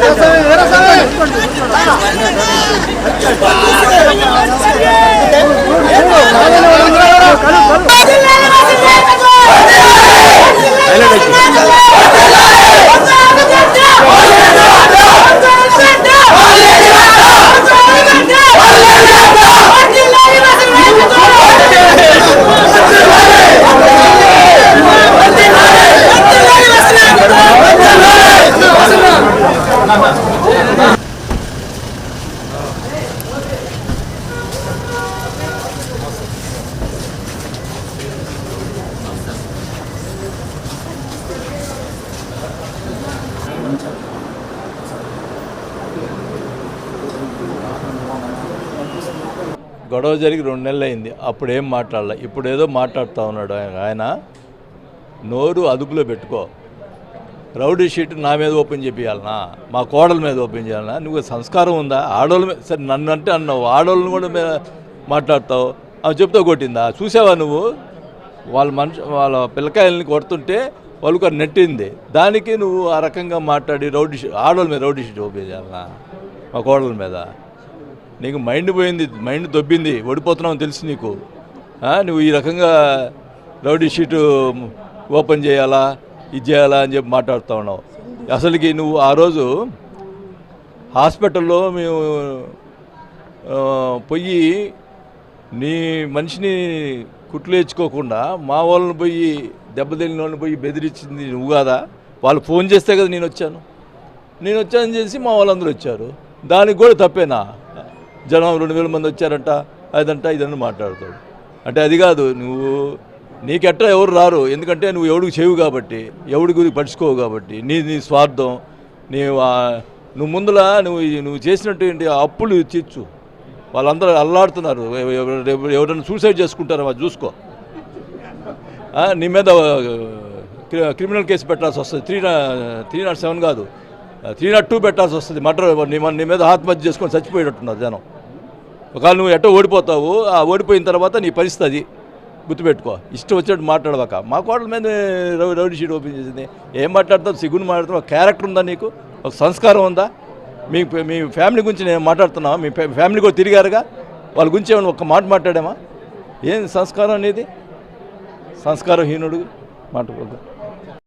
வீரசாமி வீரசாமி గొడవ జరిగి రెండు నెలలు అయింది అప్పుడు ఏం మాట్లాడలే. ఇప్పుడు ఏదో మాట్లాడుతూ ఉన్నాడు ఆయన. ఆయన నోరు అదుపులో పెట్టుకో. రౌడీ షీట్ నా మీద ఓపెన్ చేయాలనా మా కోడల మీద ఓపెన్ చేయాలనా? నువ్వు సంస్కారం ఉందా? ఆడోళ్ళ మీద సరే నన్ను అంటే అన్నావు. ఆడోళ్ళని కూడా మీద మాట్లాడతావు. అవి చెప్తా కొట్టిందా? చూసావా నువ్వు? వాళ్ళ మనిషి వాళ్ళ పిల్లకాయలని కొడుతుంటే వాళ్ళు నెట్టింది. దానికి నువ్వు ఆ రకంగా మాట్లాడి రౌడీ షీట్ ఆడోళ్ళ మీద రౌడీ షీట్ ఓపెన్ చేయాలనా? మా కోడల మీద. నీకు మైండ్ పోయింది మైండ్ దొబ్బింది ఓడిపోతున్నావు తెలుసు నీకు. నువ్వు ఈ రకంగా రౌడీ షీటు ఓపెన్ చేయాలా ఇది చేయాలా అని చెప్పి మాట్లాడుతూ ఉన్నావు. అసలుకి నువ్వు ఆ రోజు హాస్పిటల్లో మేము పోయి నీ మనిషిని కుట్లు వేయించుకోకుండా మా వాళ్ళని పోయి దెబ్బతిని వాళ్ళని పోయి బెదిరించింది నువ్వు కాదా? వాళ్ళు ఫోన్ చేస్తే కదా నేను వచ్చాను. నేను వచ్చాను చేసి మా వాళ్ళందరూ వచ్చారు. దానికి కూడా తప్పేనా? జనం రెండు వేల మంది వచ్చారంట అదంట ఇదని మాట్లాడతాడు. అంటే అది కాదు నువ్వు నీకెట్ట ఎవరు రారు? ఎందుకంటే నువ్వు ఎవడికి చేయవు కాబట్టి ఎవడి గురించి పడుచుకోవు కాబట్టి నీ నీ స్వార్థం నీ నువ్వు ముందులా నువ్వు నువ్వు చేసినట్టు ఏంటి? అప్పులు తీర్చు. వాళ్ళందరూ అల్లాడుతున్నారు. ఎవరైనా సూసైడ్ చేసుకుంటారో? అది చూసుకో. నీ మీద క్రి- క్రిమినల్ కేసు పెట్టాల్సి వస్తుంది. త్రీ త్రీ నాట్ సెవెన్ కాదు. త్రీ నాట్ టూ పెట్టాల్సి వస్తుంది. మర్డర్ నీ నీ మీద ఆత్మహత్య చేసుకొని చచ్చిపోయేటట్టున్నారు జనం. ఒకవేళ నువ్వు ఎట్టో ఓడిపోతావు ఆ ఓడిపోయిన తర్వాత నీ పరిస్థితి అది. గుర్తుపెట్టుకో. ఇష్టం వచ్చినట్టు మాట్లాడవాక. మా కోడల మీద రౌడీ షీట్ ఓపెన్ చేసింది. ఏం మాట్లాడతావు? సిగ్గుని మాట్లాడుతావు ఒక క్యారెక్టర్ ఉందా నీకు? ఒక సంస్కారం ఉందా? మీ మీ ఫ్యామిలీ గురించి నేను మాట్లాడుతున్నావా మీ ఫ్యామిలీ కూడా తిరిగారుగా? వాళ్ళ గురించి ఏమైనా ఒక మాట మాట్లాడామా? ఏం సంస్కారం అనేది సంస్కారహీనుడు మాట్లాడకూడదు